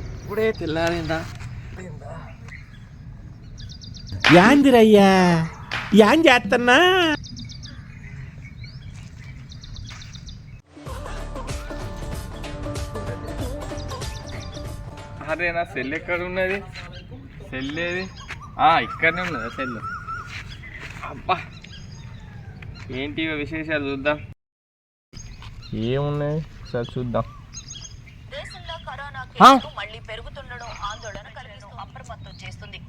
అప్పుడే తెల్లారిందా? యాందిరయ్యా యాం చేస్తున్నా అరే నా సెల్ ఎక్కడ ఉన్నది సెల్ ఏది? ఆ, ఇక్కడనే ఉన్నదా సెల్? అబ్బా! ఏంటి విశేషాలు చూద్దాం. ఏమున్నాయి? ఒకసారి చూద్దాం. దేశంలో కరోనా? కేసులు మళ్ళీ పెరుగుతుండడం ఆందోళన కలిగిస్తూ అప్రమత్తం చేస్తుంది.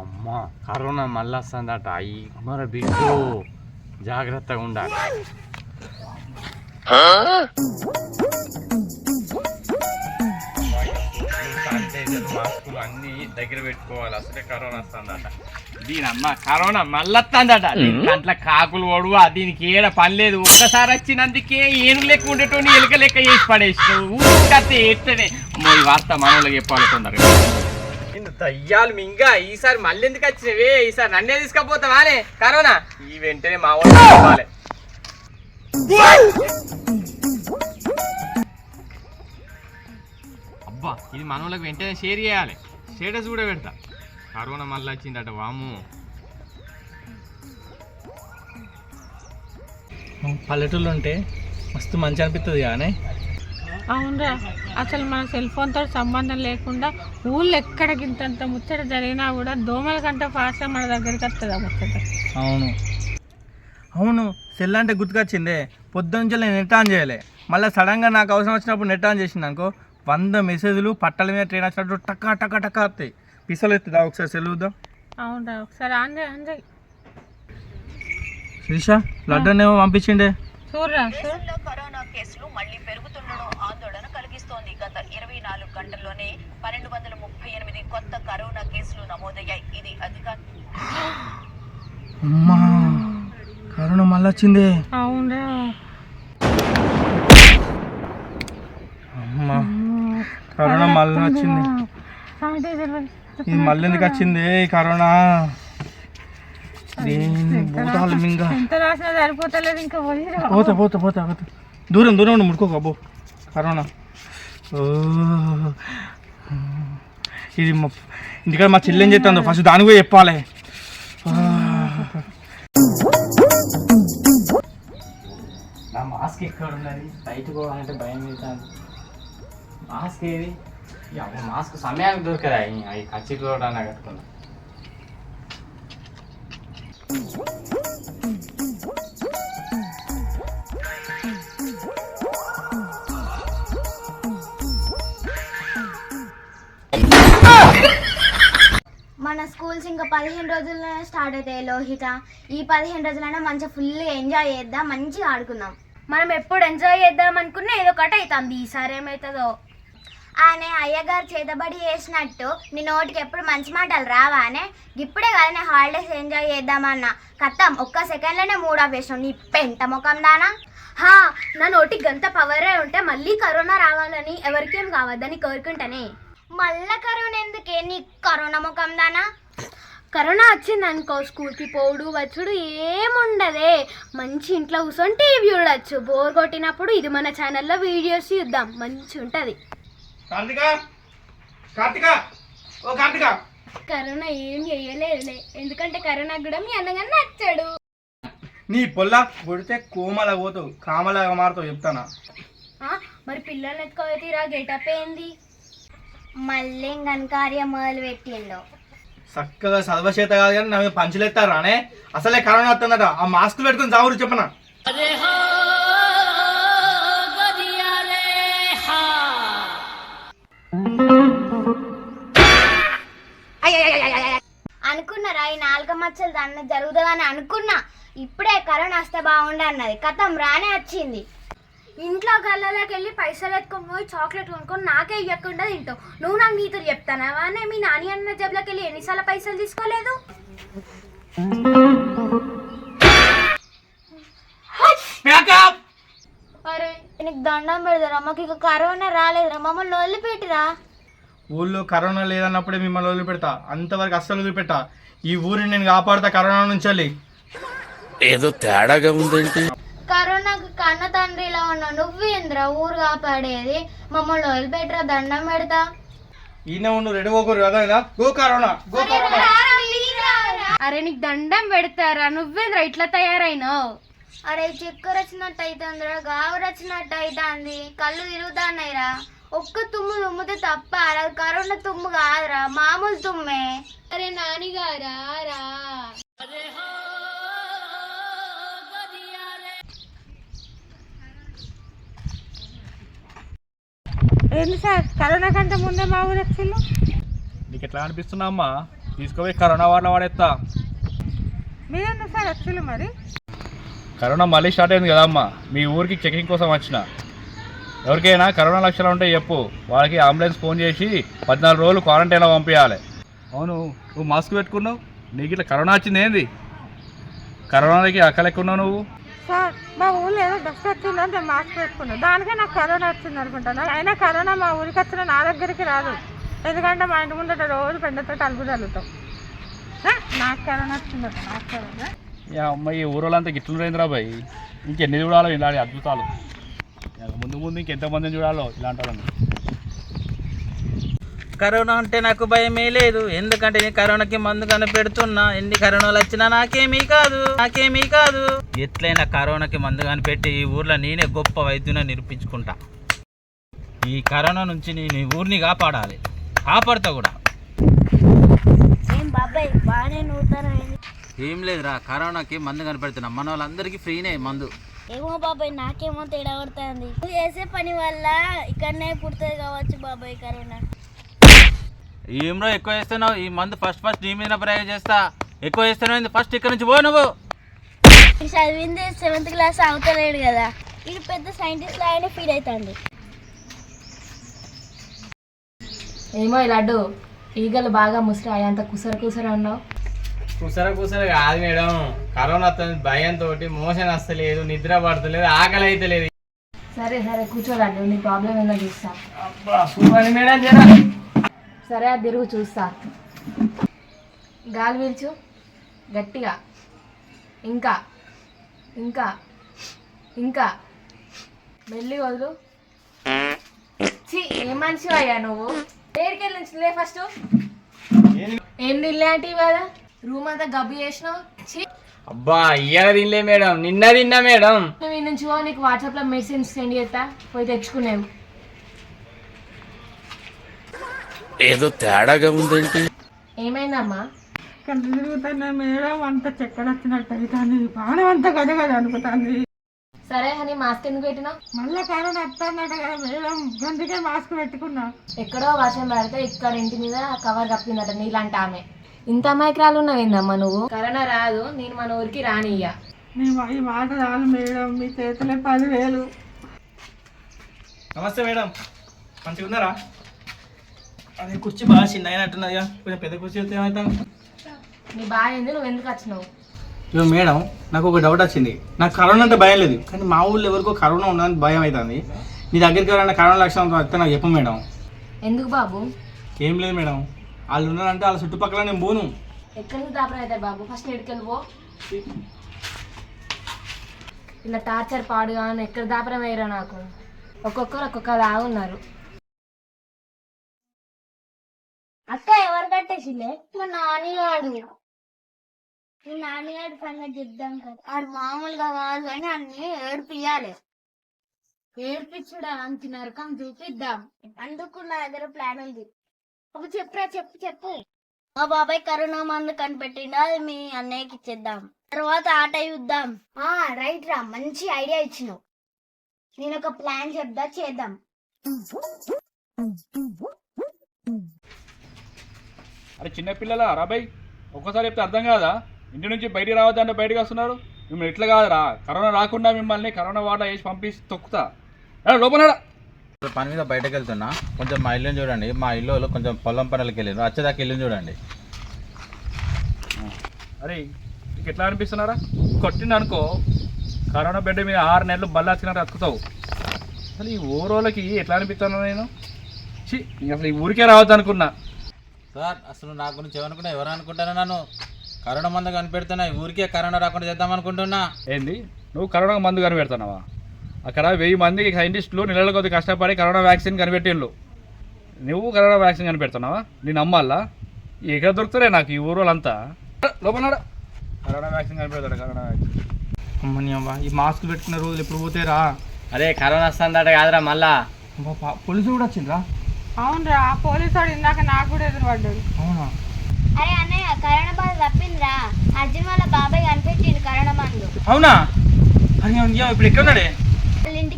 అమ్మా కరోనా మళ్ళీ వస్తుందట. అయ్యి మరి బిడ్డు. జాగ్రత్తగా ఉండాలి. మాస్కులు అన్ని దగ్గర పెట్టుకోవాలి. అసలే కరోనా వస్తుందట. దీని అమ్మ కరోనా మళ్ళీ వస్తుందట దాంట్లో కాకులు ఆ దీనికి ఏడ పని లేదు. ఒక్కసారి వచ్చినందుకే ఏను లెక్క ఉండేటోని ఎలుక లెక్క చేసి పడేసినావు. ఊరికత్తే ఎట్టనే అమ్మో ఈ వార్త మనోళ్ళకి చెప్పాలి తొందరగా నిన్ను దయ్యాలు మింగా ఈసారి మళ్ళీ ఎందుకు వచ్చినవే? ఈసారి నన్నే తీసుకపోతావానే కరోనా? ఈ వెంటనే మా వాళ్ళు అబ్బా ఇది మన వాళ్ళకి వెంటనే షేర్ చేయాలి. స్టేటస్ కూడా పెడతా. కరోనా మళ్ళీ వచ్చిందట వాము పల్లెటూళ్ళు ఉంటే మస్తు మంచి అనిపిస్తుంది కానీ అవునరా అసలు మన సెల్ ఫోన్ తోటి సంబంధం లేకుండా ఊళ్ళో ఎక్కడ గింతంత ముచ్చట జరిగినా కూడా దోమల కంటే ఫాస్ట్గా మన దగ్గరికి వస్తుంది ఆ ముచ్చట. అవును. అవును సెల్ అంటే గుర్తుకొచ్చిందే. పొద్దున్నుంచి నేను నెట్ ఆన్ చేయలే. మళ్ళీ సడన్గా నాకు అవసరం వచ్చినప్పుడు నెట్ ఆన్ చేసింది అనుకో వంద మెసేజ్లు పట్టల మీద ట్రైన్ వచ్చినట్టు టక్కా టక్కా టక్కా వస్తాయి. పిసలు ఎత్తుందా ఒకసారి సెల్ చూద్దాం అవునరా ఒకసారి ఆన్ చేయి ఆన్ చేయి. శిరీష లడ్డన్ ఏమో పంపించిండే. చూడరా చూడు. దేశంలో కరోనా కేసులు మళ్ళీ పెరుగుతుండడం ఆందోళన కలిగిస్తోంది. గత ఇరవై నాలుగు గంటల్లోనే పన్నెండు వందల ముప్పై ఎనిమిది కొత్త కరోనా కేసులు నమోదయ్యాయి. ఇది అధిక అమ్మా కరోనా మళ్ళీ వచ్చిందే. అవునరా. కరోనా మళ్ళీ వచ్చింది. ఇది మళ్ళీ ఎందుకు వచ్చింది కరోనా? భూతాలు మింగా. పోతా పోతా పోతా పోతా. దూరం దూరం ఉండి ముడుకోక అబ్బో. కరోనా. ఓ. ఇది మా ఇంటికాడ మా చెల్లి ఏం చెప్తాను ఫస్ట్ దాని కూడా చెప్పాలి. నా మాస్క్ ఎక్కడ ఉన్నది? బయటకు పోవాలంటే భయం అవుతుంది మాస్క్ ఏది? మాస్క్ సమయానికి దొరకదా ఈ- అవి ఖర్చు కూడా కట్టుకున్నా మన స్కూల్స్ ఇంకా పదిహేను రోజుల్లోనే స్టార్ట్ అవుతాయి లోహిత. ఈ పదిహేను రోజులైనా మంచిగా ఫుల్ ఎంజాయ్ చేద్దాం మంచిగా ఆడుకుందాం. మనం ఎప్పుడు ఎంజాయ్ చేద్దాం అనుకున్నా ఏదో ఒకటి అవుతుంది. ఈసారి ఏమవుతుందో? ఆయన అయ్యగారు చేతబడి చేసినట్టు నీ నోటికి ఎప్పుడు మంచి మాటలు రావానే? ఇప్పుడే కదా నేను హాలిడేస్ ఎంజాయ్ చేద్దామన్నా. కత్తం ఒక్క సెకండ్లోనే మూడ్ ఆఫ్ చేసినావు. నీ పెంట ముఖం దానా? హా నా నోటికి గంత పవరే ఉంటే మళ్ళీ కరోనా రావాలని ఎవరికేం కావద్దని కోరుకుంటానే. మళ్ళా కరోనా ఎందుకే? నీ కరోనా ముఖం దానా? కరోనా వచ్చింది అనుకో స్కూల్కి పోవుడు వచ్చుడు ఏముండదే. మంచి ఇంట్లో కూర్చొని టీవీ చూడొచ్చు. బోర్ కొట్టినప్పుడు ఇది మన ఛానల్లో వీడియోస్ చూద్దాం. మంచి ఉంటుంది. కార్తిక? కార్తిక? ఓ కార్తిక. కరోనా ఏం చేయలేదులే ఎందుకంటే కరోనా కూడా మీ అన్నగానే నచ్చాడు. నీ పొల్ల కొడితే కోమలా పోతావు కామలాగా మారుతావు చెప్తానా? ఆ, మరి పిల్లల్ని ఎత్తుకోతీరా గెటప్ ఏంది? మళ్ళీ ఇంకనకార్యం మొదలు పెట్టిండు. చక్కగా చదవ చేత కాదు కానీ నా మీద పంచులేస్తారానే అసలే కరోనా వస్తుందట. ఆ మాస్క్ పెట్టుకుని చావురు చెప్పనా? అనుకున్నారా ఈ నాలుక మచ్చలు దాన్ని జరుగుతుందని అనుకున్నా. ఇప్పుడే కరోనా వస్తే బాగుండు అన్నది. కథం రానే వచ్చింది. ఇంట్లో గల్లలోకి వెళ్ళి పైసలు ఎత్తుకొని పోయి చాక్లెట్ కొనుక్కొని నాకే ఇవ్వకుండా తింటావు. నువ్వు నాకు నీతో చెప్తానావా నే మీ నాని అన్న జబ్బులోకి వెళ్ళి ఎన్నిసార్లు పైసలు తీసుకోలేదు? అరే నీకు దండం పెడతారా? మాకు ఇక కరోనా రాలేదురా. మమ్మల్ని వదిలిపెట్టిరా. ఊళ్ళో కరోనా లేదన్నప్పుడే మిమ్మల్ని వదిలిపెడతా. అంతవరకు అస్సలు వదిలిపెట్టా. ఈ ఊరిని నేను కాపాడుతా కరోనా నుంచి వెళ్ళి కరోనాకు కన్న తండ్రిలా ఉన్నా నువ్వేంద్ర ఊరు కాపాడేది? మమ్మల్ని వదిలిపెట్టరా దండం పెడతా? ఈయన ఉండు రెడీ పోకూరు కదా గో కరోనా గో కరోనా. అరే నీకు దండం పెడతారా? నువ్వేంద్ర ఇట్లా తయారైనావు? అరే చక్కెర వచ్చినట్టు అవుతుందిరా గావర వచ్చినట్టు అవుతుంది కళ్ళు తిరుగుతున్నాయిరా ఒక్క తుమ్ము తుమ్మితే తప్ప అది కరోనా తుమ్ము కాదురా మామూలు తుమ్మే. అరే నానిగారా రా. ఏంటి సార్ కరోనా కంటే ముందే మా ఊరు వచ్చిళ్ళు నీకు ఎట్లా అనిపిస్తున్నా అమ్మా? తీసుకుపోయి కరోనా వాళ్ళ వాడేస్తా మీరేంటి సార్ వచ్చిళ్ళు మరి? కరోనా మళ్ళీ స్టార్ట్ అయింది కదా అమ్మా. మీ ఊరికి చెకింగ్ కోసం వచ్చిన. ఎవరికైనా కరోనా లక్షణాలు ఉంటే చెప్పు. వాళ్ళకి అంబులెన్స్ ఫోన్ చేసి పద్నాలుగు రోజులు క్వారంటైన్లో పంపించాలి అవును నువ్వు మాస్క్ పెట్టుకున్నావు? నీకు ఇట్లా కరోనా వచ్చింది ఏంది? కరోనాకి అక్కలెక్కున్నావు నువ్వు? సార్ మా ఊళ్ళో ఏదో డస్ట్ వచ్చిందని నేను మాస్క్ పెట్టుకున్నాను దానికే నాకు కరోనా వచ్చింది అనుకుంటాను. అయినా కరోనా మా ఊరికి వచ్చిన నా దగ్గరికి రాదు. ఎందుకంటే మా ఇంటి ముందట రోజు పెద్దతో తలుపు ఆ, నాకు కరోనా వచ్చిందట నాకు కరోనా యా అమ్మాయి ఈ ఊరోళ్ళంతా గిట్లుండ్రేంద్రా బాయ్? ఇంకెన్ని చూడాలో ఇలాంటి అద్భుతాలు. ముందు ముందు ఇంకెంతమందిని చూడాలో ఇలాంటి వాళ్ళని. కరోనా అంటే నాకు భయమే లేదు. ఎందుకంటే నేను కరోనాకి మందు కనిపెడుతున్నా. ఎన్ని కరోనాలు వచ్చినా నాకేమీ కాదు. నాకేమీ కాదు. ఎట్లయినా కరోనాకి మందు కనిపెట్టి ఈ ఊర్లో నేనే గొప్ప వైద్యుని నిరూపించుకుంటా. ఈ కరోనా నుంచి నేను ఈ ఊరిని కాపాడాలి. కాపాడుతా కూడా. ఏం లేదురా కరోనాకి మందు కనిపెడుతున్నా. మన వాళ్ళందరికీ ఫ్రీనే మందు. ఏమో బాబాయ్ నాకేమో తేడా కొడుతుంది. నువ్వు చేసే పని వల్ల ఇక్కడనే పుడుతుంది కావచ్చు బాబాయ్ కరోనా. ఏమ్రో ఎక్కువ చేస్తున్నావు? ఈ మందు ఫస్ట్ ఫస్ట్ నీ మీద ప్రయోగం చేస్తా. ఎక్కువ చేస్తున్నావు ఫస్ట్ ఇక్కడ నుంచి పో నువ్వు. చదివింది సెవెంత్ క్లాస్ అవుతలేడు కదా. ఇది పెద్ద సైంటిస్ట్ లాగానే ఫీల్ అవుతుంది ఏమో ఈ లడ్డు ఈగలు బాగా ముసిరాయి అంత కుసర కుసర ఉన్నావు కుసర కుసర? కాదు మేడం. కరోనా వస్తుంది భయంతో మోషన్ వస్తలేదు నిద్ర పడతలేదు ఆకలి అయితే లేదు సరే సరే కూర్చో లడ్డు నీ ప్రాబ్లం ఏందో చూస్తా మేడం జరా. సరే అది తిరుగు చూస్తా. గాలి పీల్చు. గట్టిగా. ఇంకా. ఇంకా. ఇంకా. మెల్లి వదులు. ఛీ ఏం మనిషి అయ్యా నువ్వు? ఏడికెళ్ళి నుంచి ఫస్ట్ ఏం తిల్లాంటివి కదా? రూమ్ అంతా గబ్బు చేసినావు ఛీ. అబ్బా ఇయ్యాల తినలే మేడం. నిన్న తిన్నా మేడం. నువ్వు ఈ నుంచి పో, నీకు వాట్సాప్లో మెసేజ్ సెండ్ చేస్తా. పోయి తెచ్చుకునేవు ఏమైందమ్మా? కంటి తిరుగుతున్నా మేడం అంత చక్కెర వచ్చినట్టు అవుతుంది బాగానే అంత కదా కదా అనుకుంటుంది సరే అని మాస్క్ ఎందుకు పెట్టినావు? మళ్ళీ కరోనా వస్తుందట కదా మేడం. అందుకే మాస్క్ పెట్టుకున్నా. ఎక్కడో వర్షం పడితే ఇక్కడ ఇంటి మీద కవర్ కప్పిందట నీలాంటి ఆమె. ఇంత అమాయకురాలు ఉన్నావేందమ్మా నువ్వు? కరోనా రాదు నేను మన ఊరికి రానియ్యా. ఈ మాట రాదు మేడం మీ చేతిలో పదివేలు. నమస్తే మేడం. మంచిగా ఉన్నారా? అదే కుర్చీ బాగా చిన్న అయినట్టున్నదిగా కొంచెం పెద్ద కుర్చీ వస్తే ఏమవుతాం నీ బాగా ఏంది? నువ్వు ఎందుకు వచ్చినావు? ఇవ్వ మేడం నాకు ఒక డౌట్ వచ్చింది. నాకు కరోనా అంటే భయం లేదు. కానీ మా ఊళ్ళో ఎవరికో కరోనా ఉన్నదని భయం అవుతుంది. నీ దగ్గరికి ఎవరైనా కరోనా లక్షణం వస్తే నాకు చెప్పు మేడం. ఎందుకు బాబు? ఏం లేదు మేడం. వాళ్ళు ఉన్నారంటే వాళ్ళ చుట్టుపక్కల నేను పోను. ఎక్కడి నుంచి దాపరం అవుతాయి బాబు? ఫస్ట్ ఎక్కడికి పో. ఇలా టార్చర్ పాడుగా ఎక్కడ దాపరం అయ్యారో నాకు? ఒక్కొక్కరు ఒక్కొక్క ఉన్నారు. అక్క ఎవరు కట్టేసిలే మా నాన్నగాడు మీ నాన్నగాడి సంగతి చెప్దాం కదా. ఆడు మామూలుగా కాదు అని అన్ని ఏడిపియాలి. ఏడిపించుడా? అంత నరకం చూపిద్దాం. అందుకు నా దగ్గర ప్లాన్ ఉంది ఒక చెప్పురా చెప్పు చెప్పు. మా బాబాయ్ కరోనా మందు కనిపెట్టిండు. అది మీ అన్నయ్యకి ఇచ్చేద్దాం. తర్వాత ఆట చూద్దాం. ఆ రైట్ రా. మంచి ఐడియా ఇచ్చినావు. నేను ఒక ప్లాన్ చెప్దా చేద్దాం. అరే చిన్నపిల్లల రాబాయ్ ఒక్కసారి చెప్తే అర్థం కాదా? ఇంటి నుంచి బయటికి రావద్దంటే బయటకు వస్తున్నారు? మిమ్మల్ని ఇట్లా కాదురా? కరోనా రాకుండా మిమ్మల్ని కరోనా వాటర్ వేసి పంపిస్తే తొక్కుతా లోపల పని మీద బయటకు వెళ్తున్నా కొంచెం మా ఇల్లుని చూడండి. మా ఇల్లు కొంచెం పొలం పనులకి వెళ్ళారు వచ్చేదాకా ఇల్లుని చూడండి. అరే నీకు ఎట్లా అనిపిస్తున్నారా? కొట్టిండు అనుకో కరోనా బెడ్ మీద ఆరు నెలలు బల్ల వచ్చినట్టు అతుకుతావు అసలు ఈ ఊరోళ్ళకి ఎట్లా అనిపిస్తున్నా నేను? అసలు ఈ ఊరికే రావద్దు అనుకున్నా సార్ అసలు నా గురించి ఏమనుకున్నా? ఎవరు అనుకుంటారో నన్ను? కరోనా మందు కనిపెడుతున్నా. ఈ ఊరికే కరోనా రాకుండా చేద్దాం అనుకుంటున్నా ఏంది? నువ్వు కరోనా మందు కనిపెడుతున్నావా? అక్కడ వెయ్యి మంది సైంటిస్టులు నెలల కొద్ది కష్టపడి కరోనా వ్యాక్సిన్ కనిపెట్టిండ్రు. నువ్వు కరోనా వ్యాక్సిన్ కనిపెడుతున్నావా? నేను నమ్మాలా? ఎక్కడ దొరుకుతారే నాకు ఈ ఊరు వాళ్ళంతా లోపల. కరోనా వ్యాక్సిన్ కనిపెడతాడు కరోనా వ్యాక్సిన్. అమ్మని అవ్వ ఈ మాస్క్ పెట్టుకునే రోజులు ఎప్పుడు పోతేరా అరే కరోనా వస్తుందట కాదురా మళ్ళా. అబ్బా, పా- పోలీసులు కూడా వచ్చిండ్రా? అవునరా ఆ పోలీసు వాడు ఇందాక నాకు కూడా ఎదురుపడ్డాడు. అవునా? అరే అన్నయ్య కరోనా బాధ తప్పిందిరా. అర్జున్ వాళ్ళ బాబాయ్ కనిపెట్టిండు కరోనా మందు. అవునా? అరే ఇప్పుడు ఎక్కడ ఉన్నాడే?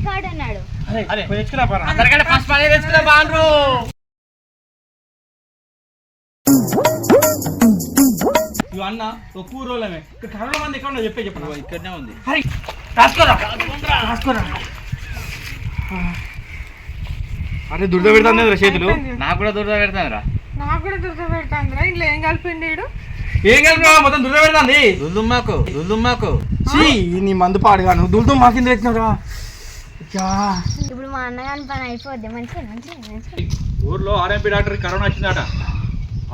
ఇంటికాడు ఉన్నాడు అరే అరే. పోయి తెచ్చుకురా పారా. అందరికంటే ఫస్ట్ పని తెచ్చుకున్నా బాండ్రు. ఇవి అన్న ఒక ఊరోళ్ళమే ఇక్కడ కరోనా మంది ఎక్కడ ఉన్నా చెప్పే ఇక్కడనే ఉంది. అరే రాసుకోరా? రాసుకోరా? అరే దుర్ద పెడతాను చేతులు. నాకు కూడా దురద పెడతానురా నాకు కూడా దుర్గ పెడతాందిరా ఇంట్లో ఏం కలిపిండి? ఏం కలిపి మొత్తం దుర్ద పెడతాంది. దుల్దుమ్మాకు దుల్దుమ్మాకు. చీ నీ మందు పాడుగాను. దుల్తో మా కింద తెచ్చినావురా. ఇప్పుడు మా అన్నగారి పని అయిపోద్ది. మంచిగా మంచిగా మంచిగా. ఊర్లో ఆర్ఎంపీ డాక్టర్ కరోనా వచ్చిందట.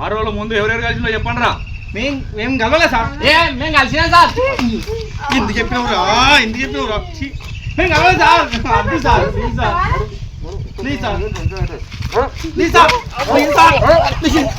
ఆరు రోజుల ముందు ఎవరెవరు కలిసిందో చెప్పండి రా మేం మేము కలవలే సార్. ఏ మేము కలిసినాం సార్. ఎందుకు చెప్పినవురా ఎందుకు చెప్పినవురా. మేము కలవలే sir. Addu sir please sir. Please sir. Please sir. Please sir. Please sir.